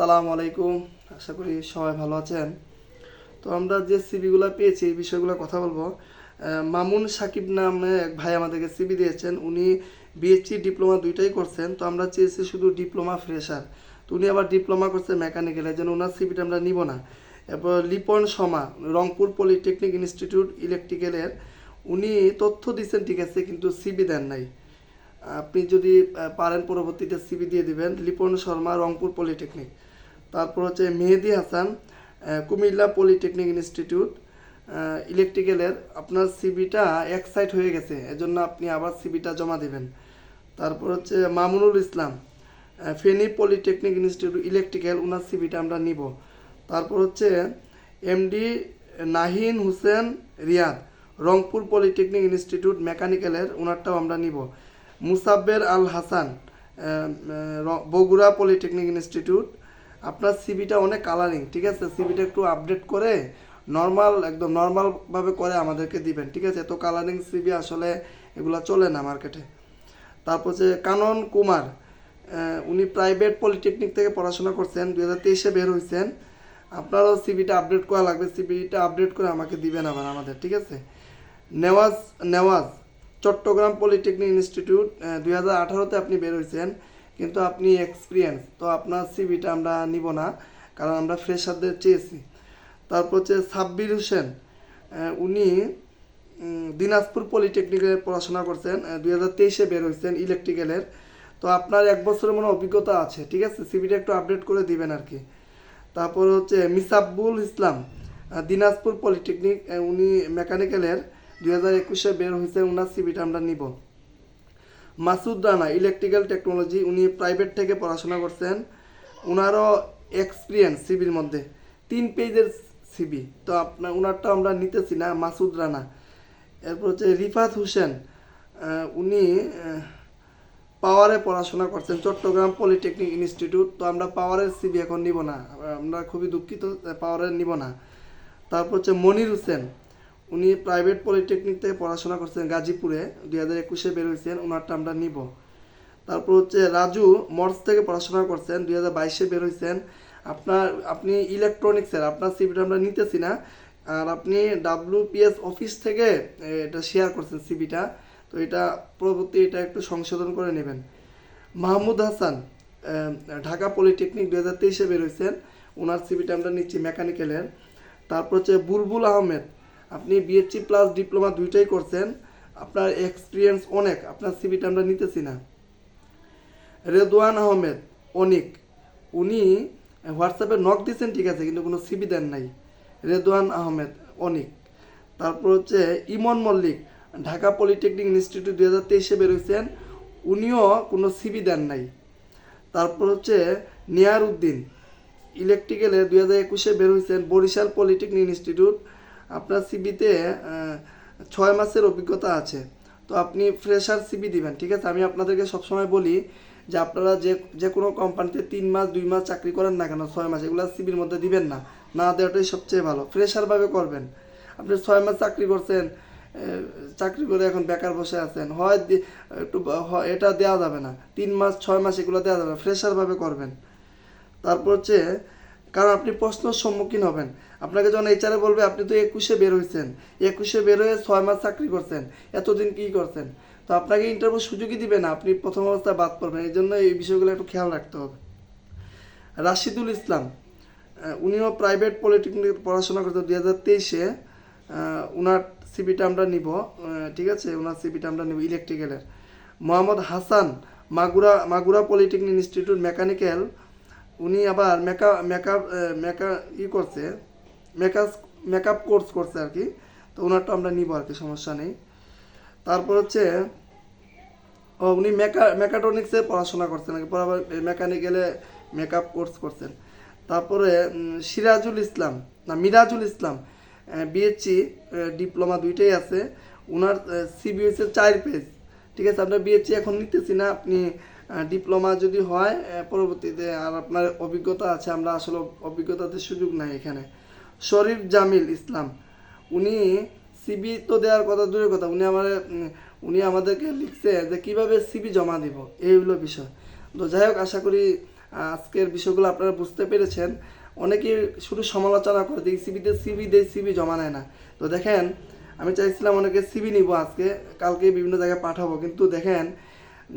সালাম আলাইকুম। আশা করি সবাই ভালো আছেন। তো আমরা যে সিবিগুলো পেয়েছি, এই বিষয়গুলো কথা বলব। মামুন সাকিব নামে এক ভাই আমাদেরকে সিবি দিয়েছেন। উনি বিএসসি ডিপ্লোমা দুইটাই করছেন। তো আমরা চেয়েছি শুধু ডিপ্লোমা ফ্রেশার। তো উনি আবার ডিপ্লোমা করছে মেকানিক্যালে যেন ওনার সিবিটা আমরা নিব না। এরপর লিপন সমা রংপুর পলিটেকনিক ইনস্টিটিউট ইলেকট্রিক্যালের। উনি তথ্য দিচ্ছেন ঠিক আছে, কিন্তু সিবি দেন নাই। আপনি যদি পারেন পরবর্তীতে সিবি দিয়ে দিবেন। লিপন শর্মা, রংপুর পলিটেকনিক। তারপর হচ্ছে মেহেদি হাসান কুমিল্লা পলিটেকনিক ইনস্টিটিউট। ইলেকট্রিক্যালের, আপনার সিবিটা এক সাইড হয়ে গেছে, এজন্য আপনি আবার সিবিটা জমা দিবেন। তারপর হচ্ছে Mamunul Islam Feni polytechnic institute, electrical ওনার সিবিটা আমরা নিব। তারপর হচ্ছে MD Nahin Hossain Riyad, Rangpur polytechnic institute, মেকানিক্যালের ওনারটাও আমরা নিব। Musabber Al Hasan Bogura polytechnic institute. আপনার সিবিটা অনেক কালারিং ঠিক আছে? সিবিটা একটু আপডেট করে নর্মাল একদম নর্মালভাবে করে আমাদেরকে দিবেন, ঠিক আছে? এত কালারিং সিবি আসলে এগুলা চলে না মার্কেটে তারপর হচ্ছে কানন কুমার উনি প্রাইভেট পলিটেকনিক থেকে পড়াশোনা করছেন দু হাজার তেইশে বের হয়েছেন আপনারও সিবিটা আপডেট করা লাগবে সিবিটা আপডেট করে আমাকে দিবেন আবার আমাদের, ঠিক আছে? নেওয়াজ নেওয়াজ চট্টগ্রাম পলিটেকনিক ইনস্টিটিউট দুই হাজার আঠারোতে আপনি বের হয়েছেন কিন্তু আপনি এক্সপিরিয়েন্স তো আপনার সিবিটা আমরা নিব না, কারণ আমরা ফ্রেশারদের চেয়েছি। তারপর হচ্ছে সাব্বির হোসেন উনি দিনাজপুর পলিটেকনিকে পড়াশোনা করছেন দুই হাজার তেইশে বের হয়েছেন ইলেকট্রিক্যালের তো আপনার এক বছরের মনে অভিজ্ঞতা আছে, ঠিক আছে? সিবিটা একটু আপডেট করে দিবেন আর কি তারপর হচ্ছে মিসাব্বুল ইসলাম দিনাজপুর পলিটেকনিক উনি মেকানিক্যালের দুই হাজার একুশে বের হয়েছে ওনার সিবিটা আমরা নিব। মাসুদ রানা, ইলেকট্রিক্যাল টেকনোলজি, উনি প্রাইভেট থেকে পড়াশোনা করছেন। ওনারও এক্সপিরিয়েন্স সিবির মধ্যে। তিন পেজের সিবি তো আপনার ওনারটা আমরা নিতেছি না, মাসুদ রানা। এরপর হচ্ছে রিফাত হোসেন উনি পাওয়ারে পড়াশোনা করছেন, চট্টগ্রাম পলিটেকনিক ইনস্টিটিউট। তো আমরা পাওয়ারের সিবি এখন নিব না। আমরা খুবই দুঃখিত, পাওয়ারের নিব না। তারপর হচ্ছে মনির হোসেন উনি প্রাইভেট পলিটেকনিক থেকে পড়াশোনা করছেন, গাজীপুরে। দুই হাজার একুশে বের হয়েছেন ওনারটা আমরা নিব। তারপর হচ্ছে রাজু মর্স থেকে পড়াশোনা করছেন, দুই হাজার বাইশে বের হয়েছেন আপনার, আপনি ইলেকট্রনিক্সের আপনার সিবিটা আমরা নিতেছি না। আর আপনি ডাব্লিউপিএস অফিস থেকে এটা শেয়ার করছেন সিবিটা তো এটা পরবর্তী এটা একটু সংশোধন করে নেবেন। মাহমুদ হাসান ঢাকা পলিটেকনিক দু হাজার তেইশে বের হয়েছেন ওনার সিবিটা আমরা নিচ্ছি মেকানিক্যালের তারপর হচ্ছে বুলবুল আহমেদ আপনি বিএসসি প্লাস ডিপ্লোমা দুইটাই করছেন, আপনার এক্সপিরিয়েন্স অনেক, আপনার সিবিটা আমরা নিতেছি না। রেদওয়ান আহমেদ, অনিক, উনি হোয়াটসঅ্যাপে নক দিয়েছেন, ঠিক আছে, কিন্তু কোনো সিবি দেন নাই। রেদওয়ান আহমেদ, অনিক। তারপর হচ্ছে ইমন মল্লিক, ঢাকা পলিটেকনিক ইনস্টিটিউট দুই হাজার তেইশে বেরোইছেন উনিও কোনো সিবি দেন নাই। তারপর হচ্ছে নিয়ার উদ্দিন ইলেকট্রিক্যালে দুই হাজার একুশে বের হয়েছেন বরিশাল পলিটেকনিক ইনস্টিটিউট আপনার সিবিতে ছয় মাসের অভিজ্ঞতা আছে। তো আপনি ফ্রেশার সিবি দিবেন, ঠিক আছে? আমি আপনাদেরকে সবসময় বলি যে আপনারা যে যে কোনো কোম্পানিতে তিন মাস, দুই মাস চাকরি করেন না কেন, ছয় মাস, এগুলো সিবির মধ্যে দিবেন না। না দেওয়াটাই সবচেয়ে ভালো। ফ্রেশারভাবে করবেন। আপনি ছয় মাস চাকরি করছেন চাকরি করে এখন বেকার বসে আছেন, হয় একটু এটা দেওয়া যাবে না। তিন মাস, ছয় মাস এগুলো দেওয়া যাবে না। ফ্রেশারভাবে করবেন। তারপর হচ্ছে কারণ আপনি প্রশ্নের সম্মুখীন হবেন। আপনাকে যখন এইচআরে বলবে, আপনি তো একুশে বের হয়েছেন একুশে বের হয়ে ছয় মাস চাকরি করছেন। এতদিন কি করছেন? তো আপনাকে ইন্টারভিউ সুযোগই দিবে না। আপনি প্রথম অবস্থায় বাদ পড়বেন। এই জন্য এই বিষয়গুলো একটু খেয়াল রাখতে হবে। রাশিদুল ইসলাম উনিও প্রাইভেট পলিটেকনিক পড়াশোনা করতে দুই হাজার তেইশে ওনার সিবিটা আমরা নিব ঠিক আছে? ওনার সিবিটা আমরা নিব ইলেকট্রিক্যালের Mohammad Hasan, Magura Magura polytechnic institute mechanical উনি আবার মেকআপ মেকআপ মেকআপ ই করছে মেকআপ মেকআপ কোর্স করছে আর কি। তো ওনারটা আমরা নিব আর কি, সমস্যা নেই। তারপর হচ্ছে, ও উনি মেকা মেকাট্রনিক্সে পড়াশোনা করছেন আগে পর আবার মেকানিক্যালে মেকআপ কোর্স করছেন। তারপরে সিরাজুল ইসলাম, না, মিরাজুল ইসলাম বিএসসি ডিপ্লোমা দুইটাই আছে। ওনার সিবি হচ্ছে চার পেজ। ঠিক আছে আপনার বিএসসি এখন নিতেছি না, আপনি ডিপ্লোমা যদি হয় পরবর্তীতে আর আপনার অভিজ্ঞতা আছে, আমরা আসলে অভিজ্ঞতাতে সুযোগ নাই এখানে। শরীফ জামিল ইসলাম, উনি সিবি তো দেওয়ার কথা দূরের কথা, উনি আমার উনি আমাদেরকে লিখছে যে কীভাবে সিবি জমা দিব, এই হলো বিষয়। তো যাই হোক, আশা করি আজকের বিষয়গুলো আপনারা বুঝতে পেরেছেন। অনেকে শুধু সমালোচনা করে দিই সিবিতে সিবি দেয় সিবি জমা নেয় না। তো দেখেন, আমি চাইছিলাম অনেকে সিবি নিব আজকে, কালকে বিভিন্ন জায়গায় পাঠাবো, কিন্তু দেখেন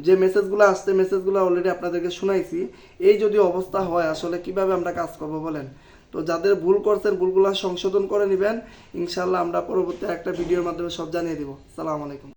যে মেসেজগুলো আসছে মেসেজগুলো অলরেডি আপনাদেরকে শুনাইছি। এই যদি অবস্থা হয়, আসলে কীভাবে আমরা কাজ করব বলেন? তো যাদের ভুল করছেন, ভুলগুলো সংশোধন করে নেবেন। ইনশাল্লাহ আমরা পরবর্তী একটা ভিডিওর মাধ্যমে সব জানিয়ে দিব। সালাম আলাইকুম।